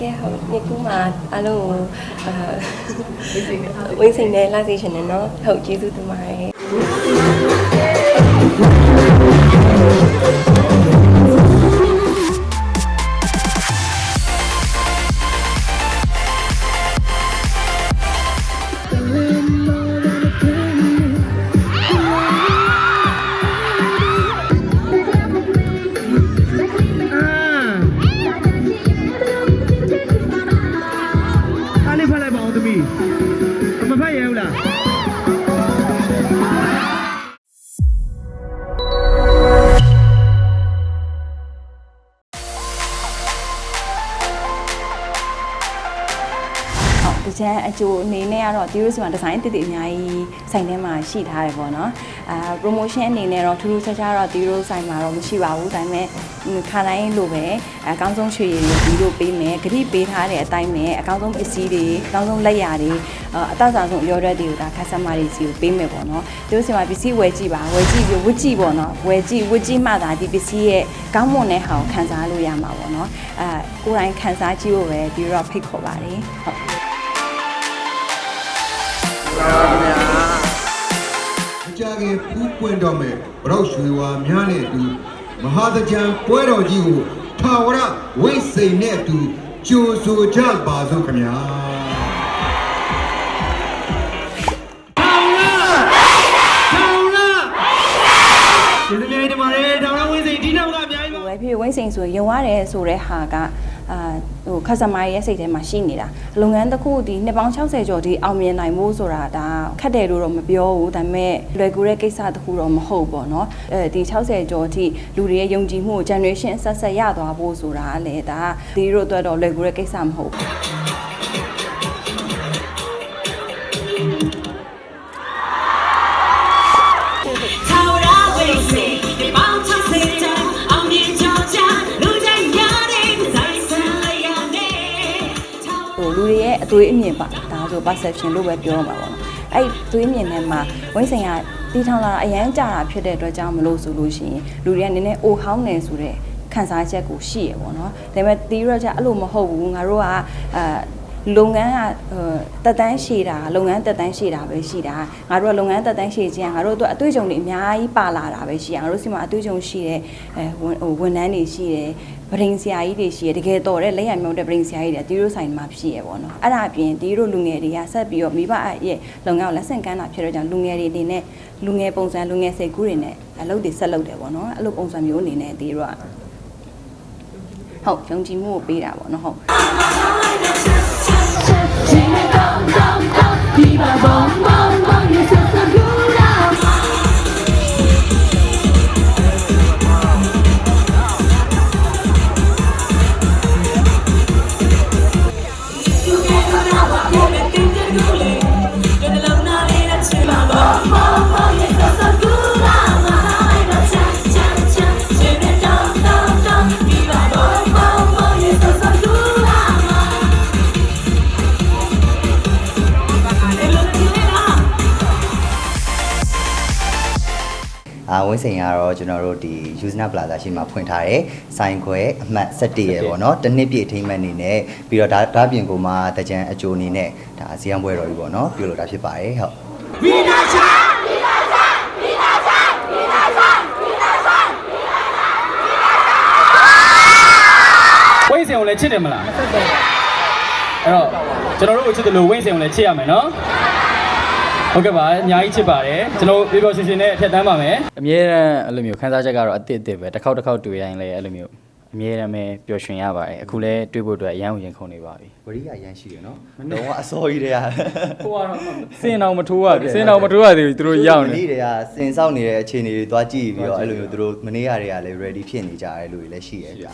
ကဲဟုတ်ဒီကူမှာအလုံးအာဝင်းစိန် တ်ဒီချမ်းအကျိုးအနေနဲ့ကတော့ဒီလိုဆိုရင်ဒီဇိုင်းတစ်တစ်အများကြီးဆိုင်ထဲမှာရှိထားတယ်ပေါ့နော်အာ promotion အနေနဲ့တော့ထူးထူးခြားခြားတော့ဒီလိုဆိုင်မှာတော့မရှိပါဘူးဒါပေမဲ့ခါတိုင်းလိုပဲအကောင်းဆုံးရွှေရည်တွေဒီလိုပေးမယ်ဂရိပေးထားတဲ့အတိုင်းပဲအကောင်းဆုံးပစ္စည်းတွေအကောင်းဆုံးလက်ရာတွေအတောက်ဆောင်ဆုံးအရောရက်တွေကိုဒါ customer တွေစီကိုပေးမယ်ပေါ့နော်ဒီလိုဆိုရင်ပစ္စည်းဝယ်ကြည့်ပါဝယ်ကြည့်ပြီးဝတ်ကြည့်ပေါ့နော်ဝယ်ကြည့်ဝတ်ကြည့်မှသာဒီပစ္စည်းရဲ့ကောင်းမွန်တဲ့ဟာကိုခံစားလို့ရမှာပေါ့နော်အဲကိုယ်တိုင်ခံစားကြည့်ဖို့ပဲဒီတော့ဖိတ်ခေါ်ပါတယ်ဟုတ် မကြခင်ဖူးပွင့်တော့မယ်ဘရောက်ရွှေဝါများနဲ့အတူမဟာသကြံပွဲတော်ကြီးကိုထာဝရဝိတ်စိန်နဲ့အတူကြိုဆိုကြပါစို့ခင်ဗျာထောင်လားထောင်လားဒီလိုမျိုးဒီမှာလေထောင်လားဝင်းစိန်ဒီနောက်ကအများကြီးပါဝယ်ဖြစ်ဝိမ့်စိန်ဆိုရင်ရုံရတယ်ဆိုတဲ့ဟာက အာဟို customer ရဲ့စိတ်ထဲမှာရှိနေတာလုပ်ငန်းတစ်ခုဒီနှစ်ပေါင်း60ကျော်ဒီအောင်မြင်နိုင်ဖို့ဆိုတာဒါခက်တယ်လို့တော့မပြောဘူးဒါပေမဲ့လွယ်ကူတဲ့ကိစ္စတစ်ခုတော့မဟုတ်ပေါ့နော်အဲဒီ60ကျော်ထိလူတွေရဲ့ယုံကြည်မှုကို generation ဆက်ဆက်ရသွားဖို့ဆိုတာကလည်းဒါဒီတို့အတွက်တော့လွယ်ကူတဲ့ကိစ္စမဟုတ်ဘူး လူတွေရဲ့အသွေးအမြင်ပါဒါဆို perception လို့ပဲပြောမှာပေါ့နော်အဲ့ဒီအသွေးအမြင်ထဲမှာဝိမ့်ဆိုင်ကတီထောင်လာတာအရန်ကြာတာဖြစ်တဲ့အတွက်ကြောင့်မလို့ဆိုလို့ရှိရင်လူတွေကနည်းနည်းအိုဟောင်းနေဆိုတဲ့ခံစားချက်ကိုရှိရပေါ့နော်ဒါပေမဲ့တီရောကြအဲ့လိုမဟုတ်ဘူးငါတို့ကအာလုပ်ငန်းကတက်တန်းရှည်တာလုပ်ငန်းတက်တန်းရှည်တာပဲရှိတာငါတို့ကလုပ်ငန်းတက်တန်းရှည်ခြင်းငါတို့အတွက်အတွေ့အကြုံတွေအများကြီးပါလာတာပဲရှိရငါတို့စီမှာအတွေ့အကြုံရှိတဲ့အဲဝန်ဟိုဝန်ထမ်းတွေရှိတယ် ပရင်ဆရာကြီးတွေရှိရတကယ်တော်တဲ့လက်ရမြောက်တဲ့ပရင်ဆရာကြီးတွေတီရိုဆိုင်မှာဖြစ်ရပေါ့နော်အဲ့ဒါအပြင်တီရိုလူငယ်တွေကဆက်ပြီးတော့မိဘရဲ့လုပ်ငန်းကိုလက်ဆင့်ကမ်းတာဖြစ်တော့ကြောင့်လူငယ်တွေအနေနဲ့လူငယ်ပုံစံလူငယ်စိတ်ကူးတွေနဲ့အလုပ်တွေဆက်လုပ်တယ်ပေါ့နော်အဲ့လိုပုံစံမျိုးအနေနဲ့တီရိုကဟုတ်ယုံကြည်မှုကိုပေးတာပေါ့နော်ဟုတ် အာဝင်းစိန်ကတော့ကျွန်တော်တို့ဒီ Usna Plaza ရှိမှာဖွင့်ထားတယ်ဆိုင်ခွဲအမှတ်17ရေပေါ့နော်တစ်နှစ်ပြည့်အထိမ်းအမှတ်အနေနဲ့ပြီးတော့ဒါဒါပြင်ကိုမှတကြံအကျိုးအနေနဲ့ဒါဇီယံပွဲတော်ကြီးပေါ့နော်ပြုလုပ်တာဖြစ်ပါတယ်ဟုတ်ဗီနာချာဝိမ့်စင်ကိုလည်းချစ်တယ်မလားအဲ့တော့ကျွန်တော်တို့ကိုချစ်တယ်လို့ဝိမ့်စင်ကိုလည်းချစ်ရမယ်နော် ဟုတ်ကဲ့ပါအများကြီးချစ်ပါတယ်ကျွန်တော်ပြေပေါ်ရှင်ရှင်နဲ့အထက်တန်းပါမယ်အမြဲတမ်းအဲ့လိုမျိုးခန်းစားချက်ကတော့အစ်စ်အစ်စ်ပဲတစ်ခေါက်တစ်ခေါက်တွေ့ရင်လည်းအဲ့လိုမျိုးအမြဲတမ်းပဲပျော်ရွှင်ရပါတယ်အခုလည်းတွေ့ဖို့အတွက်အရန်ကိုရင်ခုန်နေပါပြီဝရိယရမ်းရှိတယ်နော်တော့အစောကြီးတည်းကဟိုကတော့စင်အောင်မထိုးရဘူးစင်အောင်မထိုးရသေးဘူးသူတို့ရောက်နေမနေ့တည်းကစင်ဆောက်နေတဲ့အခြေအနေတွေသွားကြည့်ပြီးတော့အဲ့လိုမျိုးသူတို့မနေ့ကတည်းကလည်း ready ဖြစ်နေကြတယ်လို့လည်းရှိရဲ့ဗျ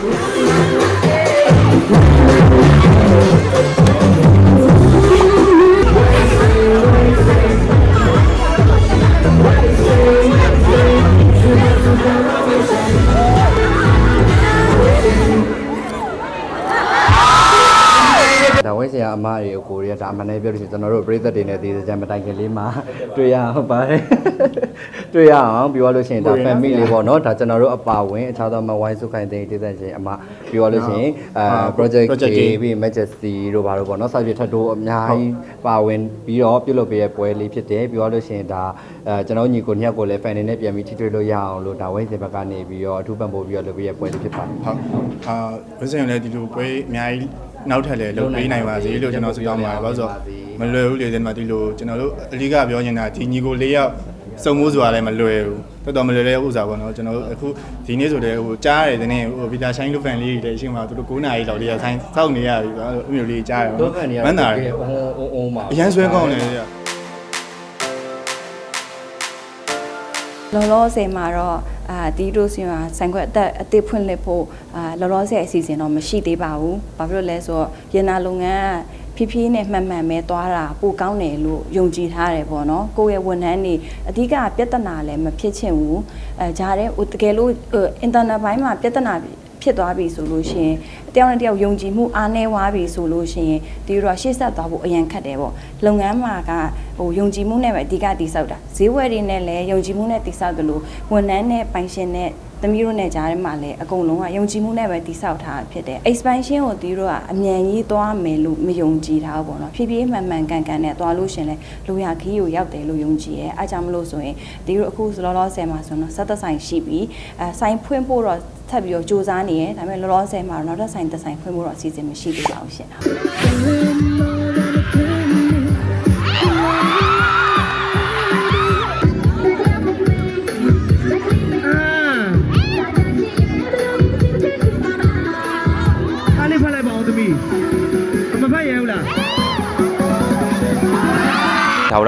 Thank you. အမှန်တည်းပြောလို့ရှိရင်ကျွန်တော်တို့ပြည်သက်တွေနဲ့ဒီစံမတိုင်ခင်လေးမှာတွေ့ရအောင်ပါတယ်တွေ့ရအောင်ပြီးသွားလို့ရှိရင်ဒါ family လေးပေါ့နော်ဒါကျွန်တော်တို့အပါဝင်အခြားသောမဝိုင်းစုခိုင်တဲ့တည်တဲ့ချင်းအမပြီးသွားလို့ရှိရင်အဲ project Project K K ပြီး Majesty တို့ဘာလို့ပေါ့နော်စာပြထပ်တို့အများကြီးပါဝင်ပြီးတော့ပြုတ်လုပ်ပေးရဲ့ပွဲလေးဖြစ်တယ်ပြီးသွားလို့ရှိရင်ဒါအဲကျွန်တော်ညီကိုနှစ်ယောက်ကိုလည်း fan တွေနဲ့ပြန်ပြီးထိတွေ့လို့ရအောင်လို့ဒါဝိုင်းစင်ဘက်ကနေပြီးတော့အထူးပံ့ပိုးပြီးတော့လုပ်ပေးရဲ့ပွဲလေးဖြစ်ပါတယ်ဟုတ်အာဝင်းစင်လည်းဒီလိုပွဲအများကြီး နောက်ထပ်လည်းလုပ်ပေးနိုင်ပါစေလို့ကျွန်တော်ဆုတောင်းပါတယ်ဘာလို့ဆိုတော့မလွယ်ဘူးလေဒီမှာဒီလိုကျွန်တော်တို့အလီကပြောနေတာဒီညီကိုလေးယောက်စုံမိုးဆိုတာလည်းမလွယ်ဘူးတော်တော်မလွယ်တဲ့ဥစ္စာပေါ့နော်ကျွန်တော်တို့အခုဒီနေ့ဆိုလည်းဟိုကြားရတယ်ဒီနေ့ဟိုဗီတာရှိုင်းလူဖန်လေးတွေလည်းအရှိမသူတို့9နာရီလောက်လေးဆိုင်စောင့်နေရပြီပေါ့အဲ့လိုမျိုးလေးကြားရတယ်တို့ဖန်နေရမန်းတာအုံးအုံးမှာအရန်ဆွဲကောင်းတယ်ကြာ လောလောဆယ်မှာတော့အာတီးတို့စီမှာဆိုင်ခွက်အသက်အသေးဖွင့်လှစ်ဖို့အာလောလောဆယ်အစီအစဉ်တော့မရှိသေးပါဘူး။ဘာဖြစ်လို့လဲဆိုတော့ရနာလုပ်ငန်းကဖြည်းဖြည်းနဲ့မှန်မှန်ပဲသွားတာပိုကောင်းတယ်လို့ယုံကြည်ထားတယ်ပေါ့နော်။ကိုယ့်ရဲ့ဝန်ထမ်းတွေအဓိကပြဿနာလည်းမဖြစ်ချင်ဘူး။အဲဂျားတဲ့ဟိုတကယ်လို့အင်တာနက်ဘိုင်းမှာပြဿနာ ဖြစ်သွားပြီဆိုလို့ရှိရင်တယောက်နဲ့တယောက်ယုံကြည်မှုအားနည်းသွားပြီဆိုလို့ရှိရင်ဒီလိုတော့ရှေ့ဆက်သွားဖို့အရန်ခက်တယ်ပေါ့လုပ်ငန်းမှာကဟိုယုံကြည်မှုနဲ့ပဲအဓိကတည်ဆောက်တာဈေးဝယ်တွေနဲ့လည်းယုံကြည်မှုနဲ့တည်ဆောက်တယ်လို့ဝန်ထမ်းနဲ့ပိုင်ရှင်နဲ့သမီးတို့နဲ့ကြားထဲမှာလည်းအကုန်လုံးကယုံကြည်မှုနဲ့ပဲတည်ဆောက်ထားတာဖြစ်တယ် expansion ကိုတီးတို့ကအမြန်ကြီးသွားမယ်လို့မယုံကြည်ထားဘူးပေါ့နော်ဖြည်းဖြည်းမှန်မှန်ကန်ကန်နဲ့သွားလို့ရှင်လဲလူရခီးကိုရောက်တယ်လို့ယုံကြည်ရဲအားကြောင့်မလို့ဆိုရင်တီးတို့အခုလောလောဆယ်မှာဆိုတော့စက်သက်ဆိုင်ရှိပြီးအဲဆိုင်ဖွင့်ဖို့တော့ ထပ်ပြီးတော့စူးစမ်းနေရဲဒါပေမဲ့လောလောဆယ်မှာတော့နောက်ထပ်ဆိုင်တစ်ဆိုင်ဖွင့်ဖို့တော့အစီအစဉ်မရှိသေးပါဘူးရှင်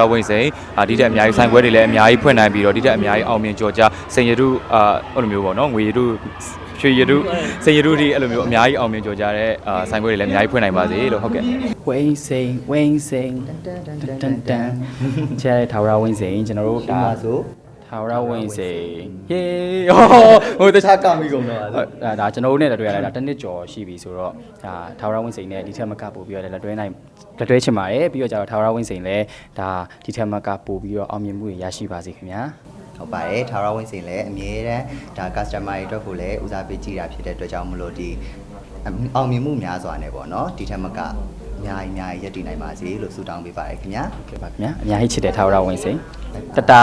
ဒါဝရဝိမ့်စိန်အာဒီတက်အများကြီးဆိုင်ပွဲတွေလည်းအများကြီးဖွင့်နိုင်ပြီးတော့ဒီတက်အများကြီးအောင်မြင်ကြော်ကြားစိန်ရတုအာအဲ့လိုမျိုးပေါ့နော်ငွေရတုရွှေရတုစိန်ရတုဒီအဲ့လိုမျိုးအများကြီးအောင်မြင်ကြော်ကြားတဲ့အာဆိုင်ပွဲတွေလည်းအများကြီးဖွင့်နိုင်ပါစေလို့ဟုတ်ကဲ့ဝိန်းစိန်ဝိန်းစိန်တန်တန်တန်တန်ချဲထာဝရဝိန်းစိန်ကျွန်တော်တို့ဒါဒါဆို ထာဝရဝိန်းစိန်ဟေးဟောဟိုတခြားကမိကုန်တော့ဟုတ်ဒါဒါကျွန်တော်တို့နဲ့လက်တွဲရတာဒါတစ်နှစ်ကျော်ရှိပြီဆိုတော့ဒါထာဝရဝင်းစိန်နဲ့ဒီထက်မကပို့ပြီးတော့လည်းလက်တွဲနိုင်လက်တွဲချင်ပါတယ်ပြီးတော့ကျတော့ထာဝရဝင်းစိန်လည်းဒါဒီထက်မကပို့ပြီးတော့အောင်မြင်မှုတွေရရှိပါစေခင်ဗျာဟုတ်ပါတယ်ထာဝရဝင်းစင်လည်းအမြဲတမ်းဒါ customer တွေအတွက်ကိုလည်းဦးစားပေးကြည့်တာဖြစ်တဲ့အတွက်ကြောင့်မလို့ဒီအောင်မြင်မှုများစွာနဲ့ပေါ့နော်ဒီထက်မကအများကြီးအများကြီးရည်တည်နိုင်ပါစေလို့ဆုတောင်းပေးပါတယ်ခင်ဗျာဟုတ်ကဲ့ပါခင်ဗျာအများကြီးချစ်တဲ့ထာဝရဝင်းစိန်တတာ